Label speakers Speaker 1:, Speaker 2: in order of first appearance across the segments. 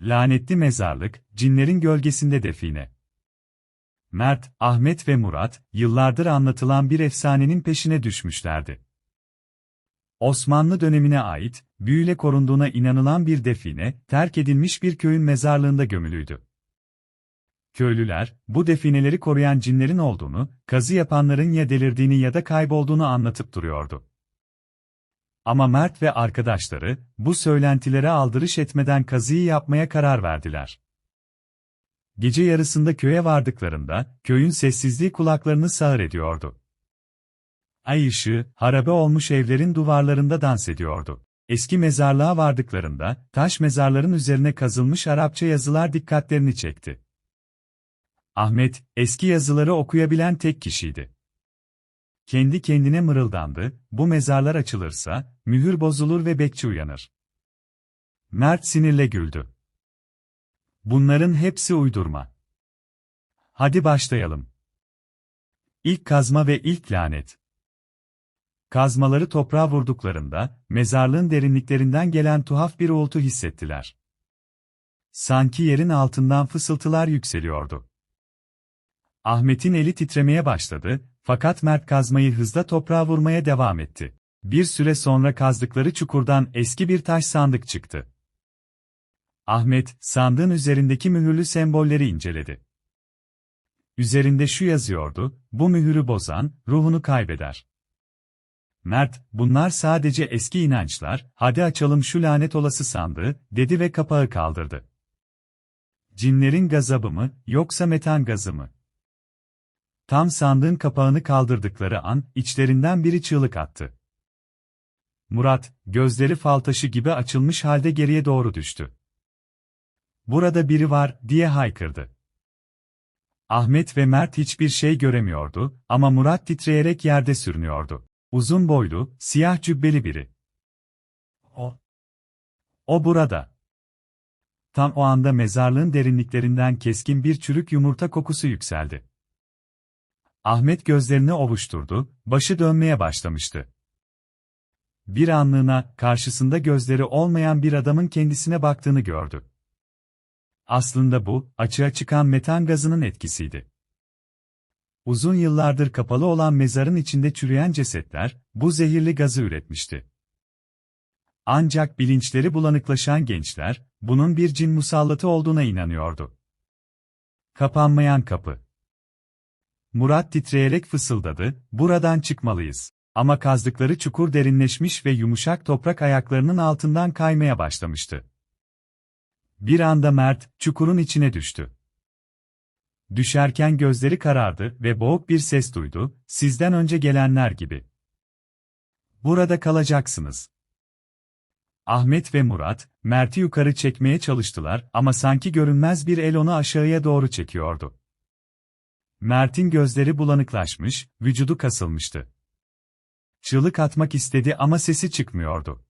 Speaker 1: Lanetli mezarlık, cinlerin gölgesinde define. Mert, Ahmet ve Murat, yıllardır anlatılan bir efsanenin peşine düşmüşlerdi. Osmanlı dönemine ait, büyüyle korunduğuna inanılan bir define, terk edilmiş bir köyün mezarlığında gömülüydü. Köylüler, bu defineleri koruyan cinlerin olduğunu, kazı yapanların ya delirdiğini ya da kaybolduğunu anlatıp duruyordu. Ama Mert ve arkadaşları, bu söylentilere aldırış etmeden kazıyı yapmaya karar verdiler. Gece yarısında köye vardıklarında, köyün sessizliği kulaklarını sağır ediyordu. Ay ışığı, harabe olmuş evlerin duvarlarında dans ediyordu. Eski mezarlığa vardıklarında, taş mezarların üzerine kazılmış Arapça yazılar dikkatlerini çekti. Ahmet, eski yazıları okuyabilen tek kişiydi. Kendi kendine mırıldandı, bu mezarlar açılırsa, mühür bozulur ve bekçi uyanır. Mert sinirle güldü. Bunların hepsi uydurma. Hadi başlayalım. İlk kazma ve ilk lanet. Kazmaları toprağa vurduklarında, mezarlığın derinliklerinden gelen tuhaf bir uğultu hissettiler. Sanki yerin altından fısıltılar yükseliyordu. Ahmet'in eli titremeye başladı, fakat Mert kazmayı hızla toprağa vurmaya devam etti. Bir süre sonra kazdıkları çukurdan eski bir taş sandık çıktı. Ahmet, sandığın üzerindeki mühürlü sembolleri inceledi. Üzerinde şu yazıyordu, bu mühürü bozan, ruhunu kaybeder. Mert, bunlar sadece eski inançlar, hadi açalım şu lanet olası sandığı, dedi ve kapağı kaldırdı. Cinlerin gazabı mı, yoksa metan gazı mı? Tam sandığın kapağını kaldırdıkları an, içlerinden biri çığlık attı. Murat, gözleri fal taşı gibi açılmış halde geriye doğru düştü. Burada biri var, diye haykırdı. Ahmet ve Mert hiçbir şey göremiyordu ama Murat titreyerek yerde sürünüyordu. Uzun boylu, siyah cübbeli biri. O. O burada. Tam o anda mezarlığın derinliklerinden keskin bir çürük yumurta kokusu yükseldi. Ahmet gözlerini ovuşturdu, başı dönmeye başlamıştı. Bir anlığına, karşısında gözleri olmayan bir adamın kendisine baktığını gördü. Aslında bu, açığa çıkan metan gazının etkisiydi. Uzun yıllardır kapalı olan mezarın içinde çürüyen cesetler, bu zehirli gazı üretmişti. Ancak bilinçleri bulanıklaşan gençler, bunun bir cin musallatı olduğuna inanıyordu. Kapanmayan kapı. Murat titreyerek fısıldadı, buradan çıkmalıyız. Ama kazdıkları çukur derinleşmiş ve yumuşak toprak ayaklarının altından kaymaya başlamıştı. Bir anda Mert, çukurun içine düştü. Düşerken gözleri karardı ve boğuk bir ses duydu, sizden önce gelenler gibi. Burada kalacaksınız. Ahmet ve Murat, Mert'i yukarı çekmeye çalıştılar ama sanki görünmez bir el onu aşağıya doğru çekiyordu. Mert'in gözleri bulanıklaşmış, vücudu kasılmıştı. Çığlık atmak istedi ama sesi çıkmıyordu.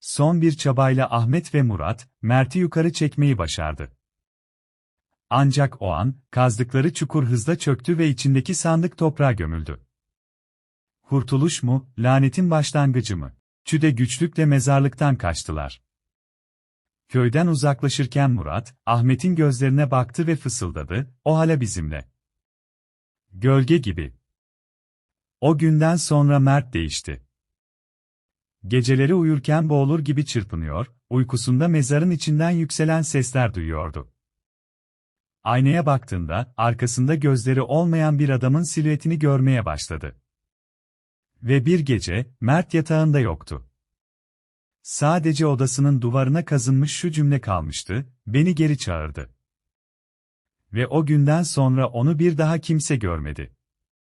Speaker 1: Son bir çabayla Ahmet ve Murat, Mert'i yukarı çekmeyi başardı. Ancak o an, kazdıkları çukur hızla çöktü ve içindeki sandık toprağa gömüldü. Kurtuluş mu, lanetin başlangıcı mı? Çüde güçlükle mezarlıktan kaçtılar. Köyden uzaklaşırken Murat, Ahmet'in gözlerine baktı ve fısıldadı, o hala bizimle. Gölge gibi. O günden sonra Mert değişti. Geceleri uyurken boğulur gibi çırpınıyor, uykusunda mezarın içinden yükselen sesler duyuyordu. Aynaya baktığında, arkasında gözleri olmayan bir adamın silüetini görmeye başladı. Ve bir gece, Mert yatağında yoktu. Sadece odasının duvarına kazınmış şu cümle kalmıştı, beni geri çağırdı. Ve o günden sonra onu bir daha kimse görmedi.